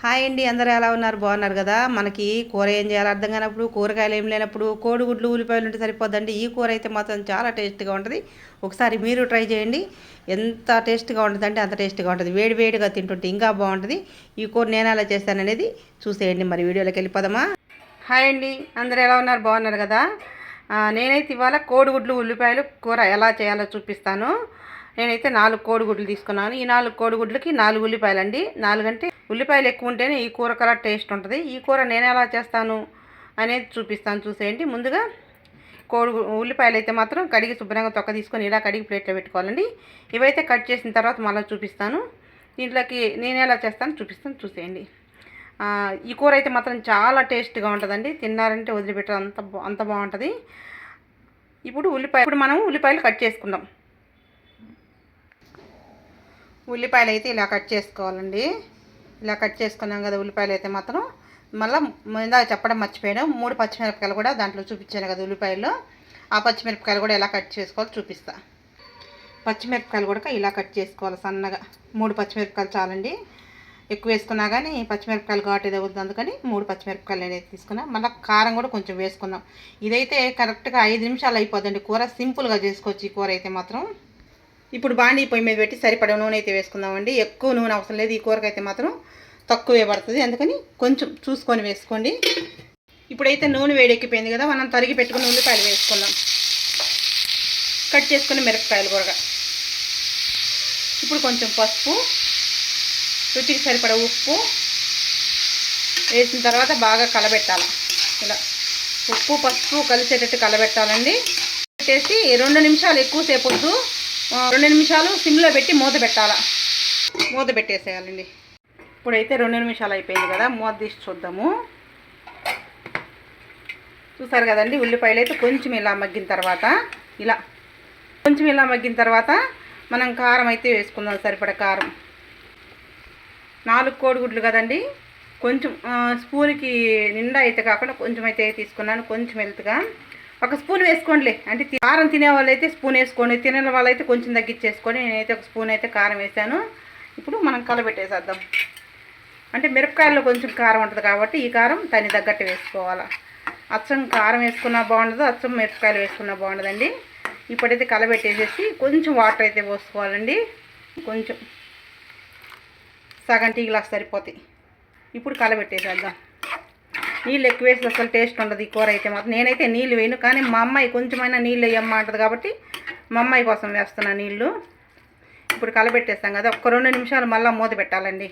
Hi అండి అందరూ ఎలా ఉన్నారు? బాగున్నారు కదా? మనకి కూర ఏం చేయాలో అర్థం కానప్పుడు కూరగాయలు ఏం లేనప్పుడు కోడిగుడ్లు ఉల్లిపాయలు ఉంటే సరిపోద్దండి. ఈ కూర అయితే మాత్రం చాలా టేస్ట్గా ఉంటుంది. ఒకసారి మీరు ట్రై చేయండి. ఎంత టేస్ట్గా ఉంటుందంటే అంత టేస్ట్గా ఉంటుంది. వేడి వేడిగా తింటుంటే ఇంకా బాగుంటుంది. ఈ కూర నేను ఎలా చేస్తాననేది చూసేయండి. మరి వీడియోలోకి వెళ్ళిపోదామా? హాయ్ అండి అందరూ ఎలా ఉన్నారు? బాగున్నారు కదా? నేనైతే ఇవాళ కోడిగుడ్లు ఉల్లిపాయలు కూర ఎలా చేయాలో చూపిస్తాను. నేనైతే నాలుగు కోడిగుడ్లు తీసుకున్నాను. ఈ నాలుగు కోడిగుడ్లకి నాలుగు ఉల్లిపాయలు అండి నాలుగంటే ఉల్లిపాయలు ఎక్కువ ఉంటేనే ఈ కూర కలర్ టేస్ట్ ఉంటుంది. ఈ కూర నేను ఎలా చేస్తాను అనేది చూపిస్తాను చూసేయండి. ముందుగా కోడి ఉల్లిపాయలు అయితే మాత్రం కడిగి శుభ్రంగా తొక్క తీసుకొని ఇలా కడిగి ప్లేట్లో పెట్టుకోవాలండి. ఇవైతే కట్ చేసిన తర్వాత మళ్ళీ చూపిస్తాను. దీంట్లోకి నేను ఎలా చేస్తాను చూపిస్తాను చూసేయండి. ఈ కూర అయితే మాత్రం చాలా టేస్ట్గా ఉంటుందండి. తిన్నారంటే వదిలిపెట్టడం అంత అంత బాగుంటుంది. ఇప్పుడు ఉల్లిపాయ ఇప్పుడు మనం ఉల్లిపాయలు కట్ చేసుకుందాం. ఉల్లిపాయలు అయితే ఇలా కట్ చేసుకోవాలండి. ఇలా కట్ చేసుకున్నాం కదా ఉల్లిపాయలు అయితే మాత్రం. మళ్ళీ ఇందాక చెప్పడం మర్చిపోయాను. మూడు పచ్చిమిరపకాయలు కూడా దాంట్లో చూపించాను కదా ఉల్లిపాయలు. ఆ పచ్చిమిరపకాయలు కూడా ఎలా కట్ చేసుకోవాలో చూపిస్తా. పచ్చిమిరపకాయలు కూడా ఇలా కట్ చేసుకోవాలి సన్నగా. మూడు పచ్చిమిరపకాయలు చాలండి. ఎక్కువ వేసుకున్నా కానీ పచ్చిమిరపకాయలు ఘాటు అవుతుంది అందుకని మూడు పచ్చిమిరపకాయలు అనేది తీసుకున్నాను మళ్ళీ కారం కూడా కొంచెం వేసుకున్నాం ఇదైతే కరెక్ట్గా ఐదు నిమిషాలు అయిపోద్దండి కూర. సింపుల్గా చేసుకోవచ్చు ఈ కూర అయితే మాత్రం. ఇప్పుడు బాండీ పొయ్యి మీద పెట్టి సరిపడ నూనె అయితే వేసుకుందామండి. ఎక్కువ నూనె అవసరం లేదు. ఈ కూరకైతే అయితే మాత్రం తక్కువే పడుతుంది. అందుకని కొంచెం చూసుకొని వేసుకోండి. ఇప్పుడైతే నూనె వేడెక్కిపోయింది కదా మనం తరిగి పెట్టుకుని ఉల్లిపాయలు వేసుకుందాం. కట్ చేసుకుని మిరపకాయలు కూడా ఇప్పుడు కొంచెం పసుపు రుచికి సరిపడ ఉప్పు వేసిన తర్వాత బాగా కలబెట్టాలి. ఇలా ఉప్పు పసుపు కలిసేటట్టు కలబెట్టాలండి. పెట్టేసి రెండు నిమిషాలు ఎక్కువసేపు వద్దు. రెండు నిమిషాలు సిమ్లో పెట్టి మూత పెట్టాలా? మూత పెట్టేసేయాలండి. ఇప్పుడైతే రెండు నిమిషాలు అయిపోయింది కదా మూత తీసి చూద్దాము. చూసారు కదండి ఉల్లిపాయలు అయితే కొంచెం ఇలా మగ్గిన తర్వాత ఇలా కొంచెం ఇలా మగ్గిన తర్వాత మనం కారం అయితే వేసుకుందాం సరిపడ కారం. నాలుగు కోడిగుడ్లు కదండి కొంచెం స్పూన్కి నిండా అయితే కాకుండా కొంచెం అయితే తీసుకున్నాను కొంచెం వెళ్తుగా ఒక స్పూన్ వేసుకోండిలే. అంటే కారం తినే వాళ్ళు అయితే స్పూన్ వేసుకోండి. తినే వాళ్ళైతే కొంచెం తగ్గించేసుకొని నేనైతే ఒక స్పూన్ అయితే కారం వేసాను. ఇప్పుడు మనం కలబెట్టేసేద్దాం. అంటే మిరపకాయల్లో కొంచెం కారం ఉంటుంది కాబట్టి ఈ కారం దాన్ని తగ్గట్టు వేసుకోవాలి. అచ్చం కారం వేసుకున్నా బాగుండదు. అచ్చం మిరపకాయలు వేసుకున్నా బాగుండదండి. ఇప్పుడైతే కలబెట్టేసేసి కొంచెం వాటర్ అయితే పోసుకోవాలండి. కొంచెం సగం టీ గ్లాస్ సరిపోతాయి. ఇప్పుడు కలబెట్టేసేద్దాం. నీళ్ళు ఎక్కువ వేసి అసలు టేస్ట్ ఉండదు ఈ కూర అయితే మాత్రం. నేనైతే నీళ్ళు వేయను కానీ మా అమ్మాయి కొంచెమైనా నీళ్ళు వేయమ్మా అంటుంది కాబట్టి మా అమ్మాయి కోసం వేస్తున్నా నీళ్ళు. ఇప్పుడు కలబెట్టేస్తాం కదా ఒక రెండు నిమిషాలు మళ్ళీ మూత పెట్టాలండి.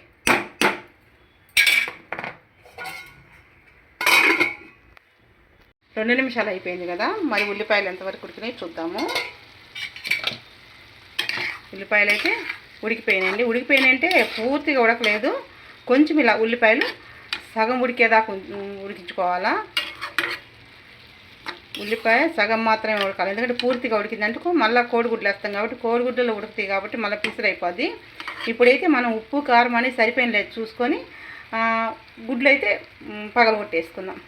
రెండు నిమిషాలు అయిపోయింది కదా మరి ఉల్లిపాయలు ఎంతవరకు ఉడికినాయి చూద్దాము. ఉల్లిపాయలు అయితే ఉడికిపోయినాయండి. ఉడికిపోయినాయంటే పూర్తిగా ఉడకలేదు. కొంచెం ఇలా ఉల్లిపాయలు సగం ఉడికేదాకా ఉడికించుకోవాలా? ఉల్లిపాయ సగం మాత్రమే ఉడకాలి. ఎందుకంటే పూర్తిగా ఉడికిందంటే మళ్ళీ కోడిగుడ్లు వేస్తాం కాబట్టి కోడిగుడ్డలు ఉడుకుతాయి కాబట్టి మళ్ళీ పిసిరు అయిపోద్ది ఇప్పుడైతే మనం ఉప్పు కారం అనేది సరిపోయిన లేదు చూసుకొని గుడ్లు అయితే పగలగొట్టేసుకుందాం.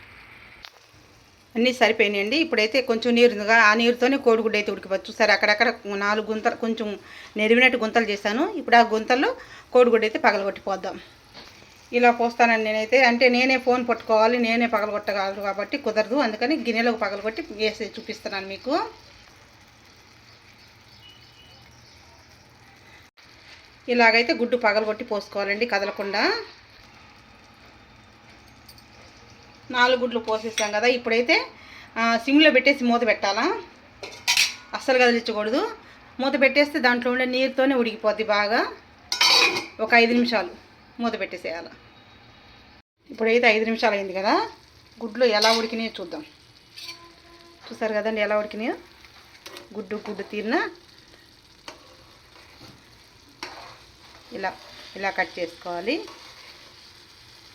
అన్నీ సరిపోయినాయండి. ఇప్పుడైతే కొంచెం నీరు ఉందిగా ఆ నీరుతోనే కోడిగుడ్డు అయితే ఉడికిపోవచ్చు. సరే అక్కడక్కడ నాలుగు గుంతలు కొంచెం నెరివినట్టు గుంతలు చేశాను. ఇప్పుడు ఆ గుంతల్లో కోడిగుడ్డు అయితే పగలగొట్టిపోద్దాం. ఇలా పోస్తానండి నేనైతే అంటే నేనే ఫోన్ పట్టుకోవాలి నేనే పగలగొట్టగలరు కాబట్టి కుదరదు. అందుకని గిన్నెలోకి పగలగొట్టి వేసి చూపిస్తున్నాను మీకు. ఇలాగైతే గుడ్డు పగలగొట్టి పోసుకోవాలండి కదలకుండా. నాలుగు గుడ్లు పోసేసాం కదా ఇప్పుడైతే సిమ్లో పెట్టేసి మూత పెట్టాలా? అస్సలు కదిలించకూడదు. మూత పెట్టేస్తే దాంట్లో ఉండే నీరుతోనే ఉడికిపోద్ది బాగా. ఒక ఐదు నిమిషాలు. మూత పెట్టేసేయాలి. ఇప్పుడైతే ఐదు నిమిషాలు అయింది కదా గుడ్లు ఎలా ఉడికినాయో చూద్దాం. చూసారు కదండి ఎలా ఉడికినాయో? గుడ్డు గుడ్డు తీరిన ఇలా ఇలా కట్ చేసుకోవాలి.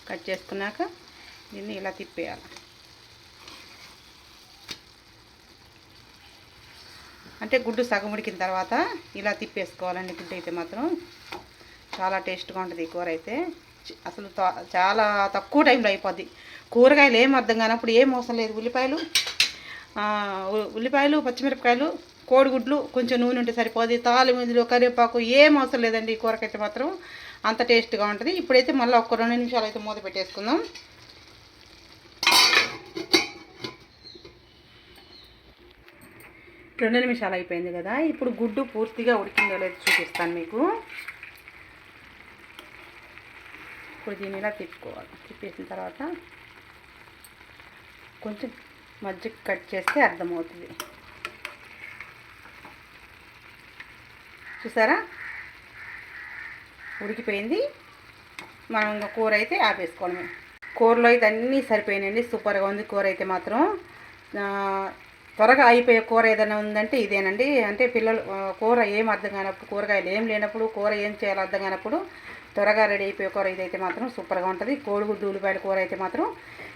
కట్ చేసుకున్నాక దీన్ని ఇలా తిప్పేయాలి. అంటే గుడ్డు సగం ఉడికిన తర్వాత ఇలా తిప్పేసుకోవాలండి గుడ్డు అయితే మాత్రం. చాలా టేస్ట్గా ఉంటుంది ఈ కూర అయితే అసలు చాలా తక్కువ టైంలో అయిపోద్ది. కూరగాయలు ఏం అర్థం కానప్పుడు ఏం అవసరం లేదు. ఉల్లిపాయలు ఉల్లిపాయలు పచ్చిమిరపకాయలు కోడిగుడ్లు కొంచెం నూనె ఉంటే సరిపోద్ది. తాలిమిందులు కరివేపాకు ఏం అవసరం లేదండి ఈ కూరకైతే మాత్రం. అంత టేస్ట్గా ఉంటుంది. ఇప్పుడైతే మళ్ళీ ఒక రెండు నిమిషాలు అయితే మూత పెట్టేసుకుందాం. రెండు నిమిషాలు అయిపోయింది కదా. ఇప్పుడు గుడ్డు పూర్తిగా ఉడికిందో లేదో చూపిస్తాను మీకు. ఇప్పుడు దీన్ని ఇలా తిప్పుకోవాలి. తిప్పేసిన తర్వాత కొంచెం మజ్జిగ కట్ చేస్తే అర్థమవుతుంది. చూసారా? ఉడికిపోయింది. మనం ఇంకా కూర అయితే ఆపేసుకోవడమే. కూరలో అయితే అన్నీ సరిపోయినాయండి. సూపర్గా ఉంది కూర అయితే మాత్రం. త్వరగా అయిపోయే కూర ఏదైనా ఉందంటే ఇదేనండి. అంటే పిల్లలు కూర ఏం అర్థం కానప్పుడు కూరగాయలు ఏం లేనప్పుడు కూర ఏం చేయాలో అర్థం కానప్పుడు త్వరగా రెడీ అయిపోయే కూర ఇదైతే మాత్రం సూపర్గా ఉంటుంది. కోడిగుడ్డు ఉల్లిపాయల కూర అయితే మాత్రం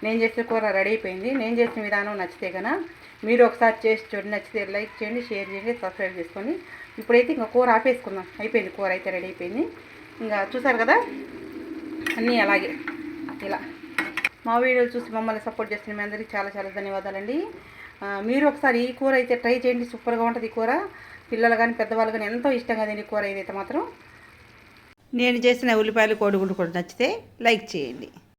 నేను చేసిన కూర రెడీ అయిపోయింది. నేను చేసిన విధానం నచ్చితే కనుక మీరు ఒకసారి చేసి చూడండి. నచ్చితే లైక్ చేయండి షేర్ చేయండి సబ్స్క్రైబ్ చేసుకొని. ఇప్పుడైతే ఇంకా కూర ఆపేసుకుందాం. అయిపోయింది. కూర అయితే రెడీ అయిపోయింది. ఇంకా చూసారు కదా? అన్నీ అలాగే. ఇలా. మా వీడియోలు చూసి మమ్మల్ని సపోర్ట్ చేస్తున్న మీ అందరికీ చాలా చాలా ధన్యవాదాలండి. మీరు ఒకసారి ఈ కూర అయితే ట్రై చేయండి సూపర్గా ఉంటుంది ఈ కూర. పిల్లలు కానీ పెద్దవాళ్ళు కానీ ఎంతో ఇష్టంగా తినే కూర ఇదైతే మాత్రం. నేను చేసిన ఉల్లిపాయలు కోడిగుడ్డు కూడా నచ్చితే లైక్ చేయండి.